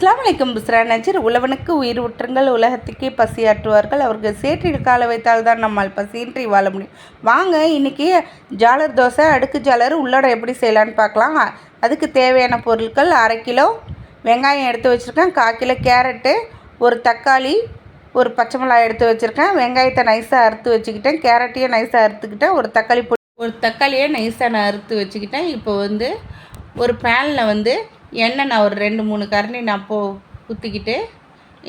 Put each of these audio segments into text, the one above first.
அஸ்லாம் வலைக்கம் புஸ்ரா. நஜர் உழவனுக்கு உயிர் உற்றுங்கள் உலகத்துக்கே பசியாற்றுவார்கள் அவர்கள் சேற்றில் கால வைத்தால் தான் நம்மால் பசியின்றி வாழ முடியும். வாங்க இன்றைக்கி ஜாலர் தோசை அடுக்கு ஜாலர் உள்ளோட எப்படி செய்யலான்னு பார்க்கலாம். அதுக்கு தேவையான பொருட்கள் அரை கிலோ வெங்காயம் எடுத்து வச்சுருக்கேன். கால் கிலோ கேரட்டு ஒரு தக்காளி ஒரு பச்சை மிளகாய் எடுத்து வச்சுருக்கேன். வெங்காயத்தை நைஸாக அறுத்து வச்சுக்கிட்டேன். கேரட்டையும் நைஸாக அறுத்துக்கிட்டேன். ஒரு தக்காளி பொடி ஒரு தக்காளியை நைஸாக நான் அறுத்து வச்சுக்கிட்டேன். இப்போ வந்து ஒரு பேனில் வந்து எண்ணெய் நான் ஒரு ரெண்டு மூணு கரண்டி நான் போ ஊற்றிக்கிட்டு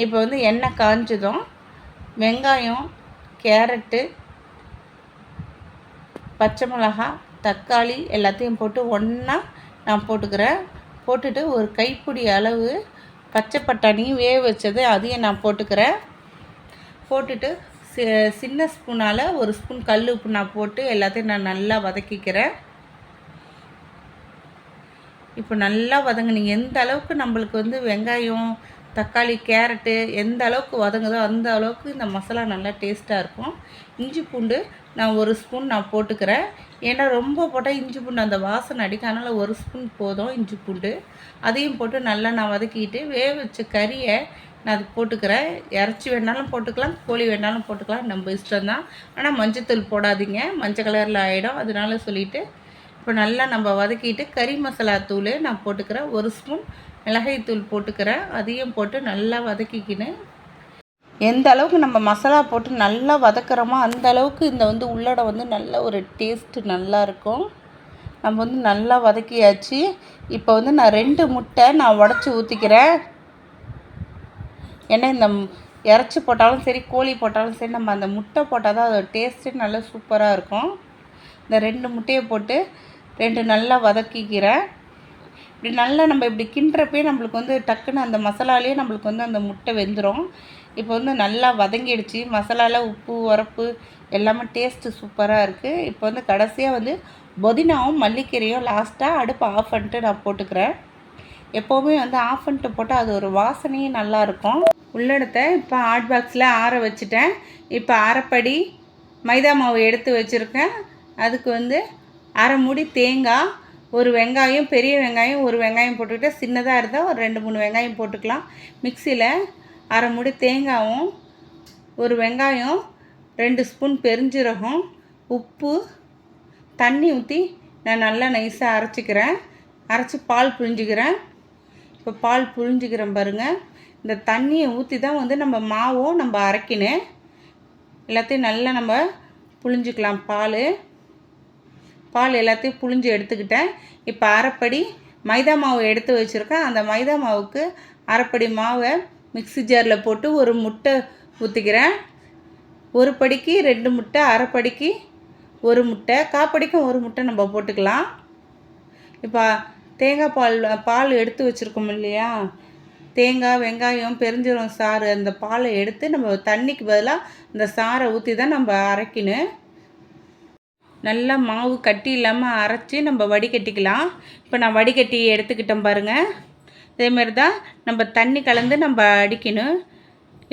இப்போ வந்து எண்ணெய் காஞ்சதும் வெங்காயம் கேரட்டு பச்சை மிளகா தக்காளி எல்லாத்தையும் போட்டு ஒன்றா நான் போட்டுக்கிறேன். போட்டுட்டு ஒரு கைப்பிடி அளவு பச்சை பட்டாணியும் வேக வச்சது அதையும் நான் போட்டுக்கிறேன். போட்டுட்டு சி சின்ன ஸ்பூனால் ஒரு ஸ்பூன் கல் உப்பு நான் போட்டு எல்லாத்தையும் நான் நல்லா வதக்கிக்கிறேன். இப்போ நல்லா வதங்கினீங்க. எந்த அளவுக்கு நம்மளுக்கு வந்து வெங்காயம் தக்காளி கேரட்டு எந்த அளவுக்கு வதங்குதோ அந்த அளவுக்கு இந்த மசாலா நல்லா டேஸ்ட்டாக இருக்கும். இஞ்சி பூண்டு நான் ஒரு ஸ்பூன் நான் போட்டுக்கிறேன். ஏன்னா ரொம்ப போட்டால் இஞ்சி பூண்டு அந்த வாசனை அடிக்க அதனால் ஒரு ஸ்பூன் போதும் இஞ்சி பூண்டு. அதையும் போட்டு நல்லா நான் வதக்கிட்டு வேக வச்ச கறியை நான் அது போட்டுக்கிறேன். இறச்சி வேணாலும் போட்டுக்கலாம் கோழி வேணாலும் போட்டுக்கலாம். நம்ம இஷ்டம் தான் ஆனால் மஞ்சத்தூள் போடாதீங்க. மஞ்சள் கலரில் ஆகிடும் அதனால சொல்லிவிட்டு இப்போ நல்லா நம்ம வதக்கிட்டு கறி மசாலா தூள் நான் போட்டுக்கிறேன். ஒரு ஸ்பூன் மிளகாய் தூள் போட்டுக்கிறேன். அதையும் போட்டு நல்லா வதக்கிக்கின்னு எந்த அளவுக்கு நம்ம மசாலா போட்டு நல்லா வதக்குறோமோ அந்த அளவுக்கு இந்த வந்து உள்ளோட வந்து நல்ல ஒரு டேஸ்ட்டு நல்லாயிருக்கும் நம்ம வந்து நல்லா வதக்கியாச்சு. இப்போ வந்து நான் ரெண்டு முட்டை நான் உடச்சி ஊற்றிக்கிறேன் ஏன்னா இந்த இறச்சி போட்டாலும் சரி கோழி போட்டாலும் சரி நம்ம அந்த முட்டை போட்டால் தான் அதோட டேஸ்ட்டு நல்லா சூப்பராக இருக்கும். இந்த ரெண்டு முட்டையை போட்டு ரெண்டு நல்லா வதக்கிக்கிறேன் இப்படி நல்லா நம்ம இப்படி கிண்டுறப்பே நம்மளுக்கு வந்து டக்குன்னு அந்த மசாலாலேயே நம்மளுக்கு வந்து அந்த முட்டை வெந்துடும் இப்போ வந்து நல்லா வதங்கிடுச்சு. மசாலாவில் உப்பு உரப்பு எல்லாமே டேஸ்ட்டு சூப்பராக இருக்குது இப்போ வந்து கடைசியாக வந்து புதினாவும் மல்லிக்கீரையும் லாஸ்ட்டாக அடுப்பு ஆஃப் பண்ணிட்டு நான் போட்டுக்கிறேன். எப்போவுமே வந்து ஆஃப் பண்ணிட்டு போட்டால் அது ஒரு வாசனையும் நல்லாயிருக்கும் உள்ளடத்தை இப்போ ஹாட் பாக்ஸில் ஆற வச்சுட்டேன். இப்போ அரைப்படி மைதா மாவு எடுத்து வச்சுருக்கேன். அதுக்கு வந்து அரை மூடி தேங்காய் ஒரு வெங்காயம் பெரிய வெங்காயம் ஒரு வெங்காயம் போட்டுக்கிட்டு சின்னதாக இருந்தால் ஒரு ரெண்டு மூணு வெங்காயம் போட்டுக்கலாம். மிக்சியில் அரை மூடி தேங்காயும் ஒரு வெங்காயம் ரெண்டு ஸ்பூன் பெருஞ்சீரகம் உப்பு தண்ணி ஊற்றி நான் நல்லா நைஸாக அரைச்சிக்கிறேன். அரைச்சி பால் புழிஞ்சிக்கிறேன். இப்போ பால் புழிஞ்சிக்கிறேன் பாருங்கள் இந்த தண்ணியை ஊற்றி தான் வந்து நம்ம மாவும் நம்ம அரைக்கணும். எல்லாத்தையும் நல்லா நம்ம புழிஞ்சிக்கலாம் பால். பால் எல்லாத்தையும் புழிஞ்சு எடுத்துக்கிட்டேன். இப்போ அரைப்படி மைதா மாவு எடுத்து வச்சுருக்கேன். அந்த மைதா மாவுக்கு அரைப்படி மாவை மிக்சி ஜாரில் போட்டு ஒரு முட்டை ஊற்றிக்கிறேன் ஒரு படிக்கு ரெண்டு முட்டை அரைப்படிக்கு ஒரு முட்டை காப்படிக்கும் ஒரு முட்டை நம்ம போட்டுக்கலாம். இப்போ தேங்காய் பால் பால் எடுத்து வச்சுருக்கோம் இல்லையா? தேங்காய் வெங்காயம் பெருஞ்சீரம் சாறு அந்த பாலை எடுத்து நம்ம தண்ணிக்கு பதிலாக இந்த சாரை ஊற்றி தான் நம்ம அரைக்கணும். நல்லா மாவு கட்டி இல்லாமல் அரைச்சி நம்ம வடிகட்டிக்கலாம். இப்போ நான் வடிகட்டி எடுத்துக்கிட்டேன் பாருங்கள் இதேமாரி தான் நம்ம தண்ணி கலந்து நம்ம அடிக்கணும்.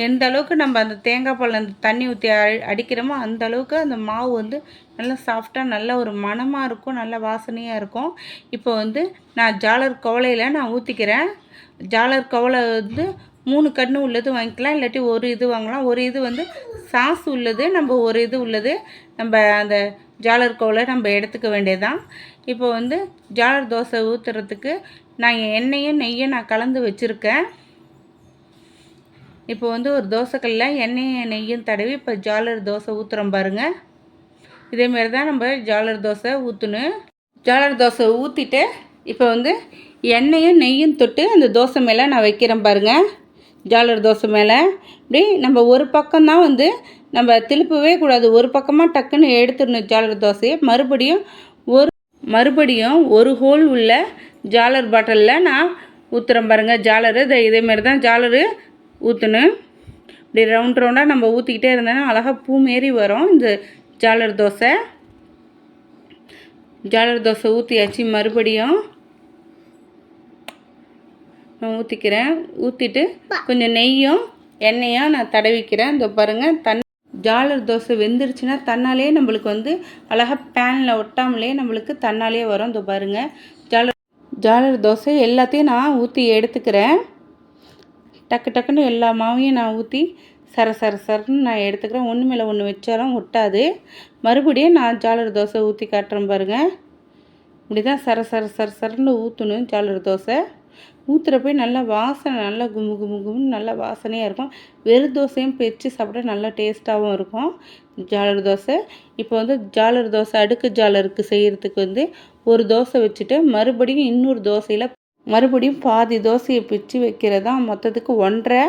எந்த அளவுக்கு நம்ம அந்த தேங்காய் பால் அந்த தண்ணி ஊற்றி அடிக்கிறோமோ அந்த அளவுக்கு அந்த மாவு வந்து நல்லா சாஃப்டாக நல்ல ஒரு மணமாக இருக்கும் நல்ல வாசனையாக இருக்கும். இப்போ வந்து நான் ஜாலர் கவலையில் நான் ஊற்றிக்கிறேன் ஜாலர் கவலை வந்து மூணு கன்று உள்ளது வாங்கிக்கலாம் இல்லாட்டி ஒரு இது வாங்கலாம். ஒரு இது வந்து சாஸ் உள்ளது நம்ம ஒரு இது உள்ளது. நம்ம அந்த ஜாலர் கோலை நம்ம எடுத்துக்க வேண்டியதுதான். இப்போ வந்து ஜாலர் தோசை ஊற்றுறதுக்கு நான் எண்ணெயும் நெய்யும் நான் கலந்து வச்சுருக்கேன். இப்போ வந்து ஒரு தோசைக்கல்லில் எண்ணெயும் நெய்யும் தடவி இப்போ ஜாலர் தோசை ஊற்றுறோம் பாருங்கள் இதேமாரி தான் நம்ம ஜாலர் தோசை ஊற்றணும் ஜாலர் தோசை ஊற்றிட்டு இப்போ வந்து எண்ணெயும் நெய்யும் தொட்டு அந்த தோசை மேலே நான் வைக்கிறேன் பாருங்கள் ஜாலர் தோசை மேலே. இப்படி நம்ம ஒரு பக்கம்தான் வந்து நம்ம திருப்பவே கூடாது. ஒரு பக்கமாக டக்குன்னு எடுத்துடணும் ஜாலர் தோசையை. மறுபடியும் ஒரு மறுபடியும் ஒரு ஹோல் உள்ள ஜாலர் பாட்டிலில் நான் ஊற்றுறேன் பாருங்கள் ஜாலரு இதை இதேமாரி தான் ஜாலரு ஊற்றணும் இப்படி ரவுண்ட் ரவுண்டாக நம்ம ஊற்றிக்கிட்டே இருந்தோன்னா அழகாக பூ மாரி வரும் இந்த ஜாலர் தோசை. ஜாலர் தோசை ஊற்றியாச்சு மறுபடியும் நான் ஊற்றிக்கிறேன் ஊற்றிட்டு கொஞ்சம் நெய்யும் எண்ணெயும் நான் தடவிக்கிறேன். இந்த பாருங்கள் தண்ணி ஜாலர் தோசை வெந்துருச்சுன்னா தன்னாலே நம்மளுக்கு வந்து அழகாக பேனில் ஒட்டாமலே நம்மளுக்கு தன்னாலே வரும். இதோ பாருங்கள் ஜாலர் ஜாலர் தோசை எல்லாத்தையும் நான் ஊற்றி எடுத்துக்கிறேன். டக்கு டக்குன்னு எல்லா மாவையும் நான் ஊற்றி சர சர சரன்னு நான் எடுத்துக்கிறேன். ஒன்று மேலே ஒன்று வச்சாலும் ஒட்டாது. மறுபடியும் நான் ஜாலர் தோசை ஊற்றி காட்டுறேன் பாருங்கள் இப்படி தான் சர சர சர சரன்னு ஊற்றணும் ஜாலர் தோசை. ஊற்றுறப்ப நல்லா வாசனை நல்லா கும்பு கும்பு கும்புன்னு நல்லா வாசனையாக இருக்கும். வெறும் தோசையும் பிச்சு சாப்பிட்டா நல்லா டேஸ்ட்டாகவும் இருக்கும். ஜாலர் தோசை. இப்போ வந்து ஜாலர் தோசை அடுக்கு ஜாலருக்கு செய்கிறதுக்கு வந்து ஒரு தோசை வச்சுட்டு மறுபடியும் இன்னொரு தோசையில் மறுபடியும் பாதி தோசையை பிச்சு வைக்கிறதா மொத்தத்துக்கு ஒன்றரை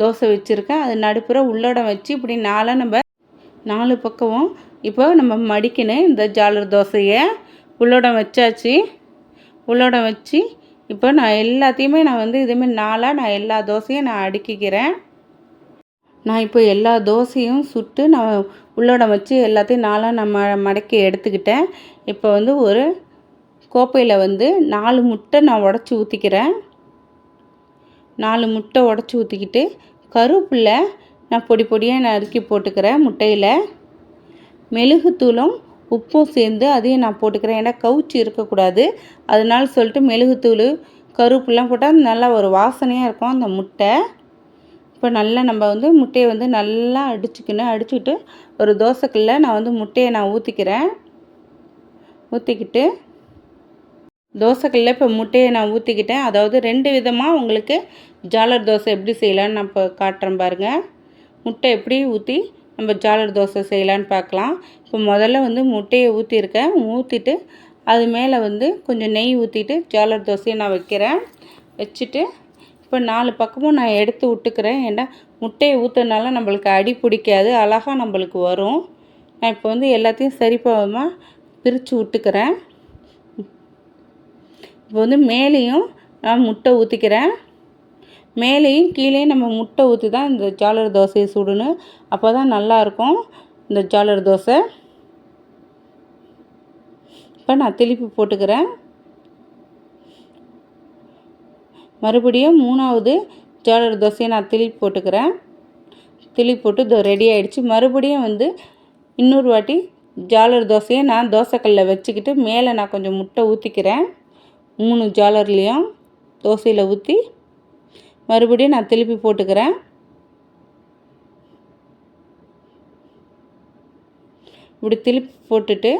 தோசை வச்சுருக்கேன். அது நடுப்புற உள்ளடம் வச்சு இப்படி நாளாக நம்ம நாலு பக்கமும் இப்போ நம்ம மடிக்கணும் இந்த ஜாலர் தோசையை. உள்ளடம் வச்சாச்சு. உள்ளடம் வச்சு இப்போ நான் எல்லாத்தையுமே நான் வந்து இதுமாரி நாளாக நான் எல்லா தோசையும் நான் அடுக்கிக்கிறேன். நான் இப்போ எல்லா தோசையும் சுட்டு நான் உள்ளோட வச்சு எல்லாத்தையும் நாளாக நான் ம மடக்கி எடுத்துக்கிட்டேன். இப்போ வந்து ஒரு கோப்பையில் வந்து நாலு முட்டை நான் உடச்சி ஊற்றிக்கிறேன் நாலு முட்டை உடச்சி ஊற்றிக்கிட்டு கருவேப்பில்லை நான் பொடி பொடியாக நறுக்கி போட்டுக்கிறேன் முட்டையில். மெழுகுத்தூளும் உப்பும் சேர்ந்து அதையும் நான் போட்டுக்கிறேன். ஏன்னா கவுச்சி இருக்கக்கூடாது. அதனால சொல்லிட்டு மெழுகுத்தூள் கருப்புலாம் போட்டால் நல்லா ஒரு வாசனையாக இருக்கும் அந்த முட்டை. இப்போ நல்லா நம்ம வந்து முட்டையை வந்து நல்லா அடிச்சுக்கணும் அடிச்சுக்கிட்டு ஒரு தோசைக்கல்ல நான் வந்து முட்டையை நான் ஊற்றிக்கிறேன் ஊற்றிக்கிட்டு தோசைக்கல்ல இப்போ முட்டையை நான் ஊற்றிக்கிட்டேன் அதாவது ரெண்டு விதமாக உங்களுக்கு ஜாலர் தோசை எப்படி செய்யலான்னு நான் இப்போ காட்டுறேன் பாருங்கள் முட்டை எப்படி ஊற்றி நம்ம ஜாலர் தோசை செய்யலான்னு பார்க்கலாம். இப்போ முதல்ல வந்து முட்டையை ஊற்றிருக்கேன் ஊற்றிட்டு அது மேலே வந்து கொஞ்சம் நெய் ஊற்றிட்டு ஜாலர் தோசையை நான் வைக்கிறேன். வச்சுட்டு இப்போ நாலு பக்கமும் நான் எடுத்து விட்டுக்கிறேன். ஏன்னா முட்டையை ஊற்றுனால நம்மளுக்கு அடி பிடிக்காது அழகாக நம்மளுக்கு வரும். நான் இப்போ வந்து எல்லாத்தையும் சரிபாகமாக பிரித்து விட்டுக்கிறேன். இப்போ வந்து மேலேயும் நான் முட்டை ஊற்றிக்கிறேன் மேலேயும் கீழேயும் நம்ம முட்டை ஊற்றி தான் இந்த ஜாலர் தோசையை சுடணும். அப்போ தான் நல்லாயிருக்கும் இந்த ஜாலர் தோசை. இப்போ நான் திருப்பி போட்டுக்கிறேன். மறுபடியும் மூணாவது ஜாலர் தோசையை நான் திருப்பி போட்டுக்கிறேன். திருப்பி போட்டு இதோ ரெடி ஆகிடுச்சு மறுபடியும் வந்து இன்னொரு வாட்டி ஜாலர் தோசையை நான் தோசைக்கல்லில் வச்சுக்கிட்டு மேலே நான் கொஞ்சம் முட்டை ஊற்றிக்கிறேன் மூணு ஜாலர்லேயும் தோசையில் ஊற்றி மறுபடியும் நான் திருப்பி போட்டுக்கிறேன். இப்படி திருப்பி போட்டுட்டு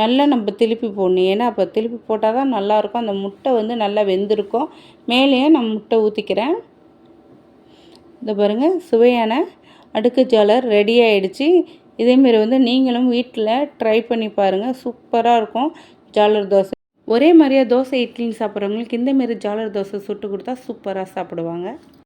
நல்லா நம்ம திருப்பி போடணும். ஏன்னா அப்போ திருப்பி போட்டால் தான் நல்லாயிருக்கும். அந்த முட்டை வந்து நல்லா வெந்திருக்கும். மேலேயே நான் முட்டை ஊற்றிக்கிறேன் இந்த பாருங்கள் சுவையான அடுக்கு ஜாலர் ரெடி ஆகிடுச்சு இதேமாரி வந்து நீங்களும் வீட்டில் ட்ரை பண்ணி பாருங்கள் சூப்பராக இருக்கும். ஜாலர் தோசை. ஒரே மாதிரியாக தோசை இட்லின்னு சாப்பிட்றவங்களுக்கு இந்தமாரி ஜாலர் தோசை சுட்டு கொடுத்தா சூப்பராக சாப்பிடுவாங்க.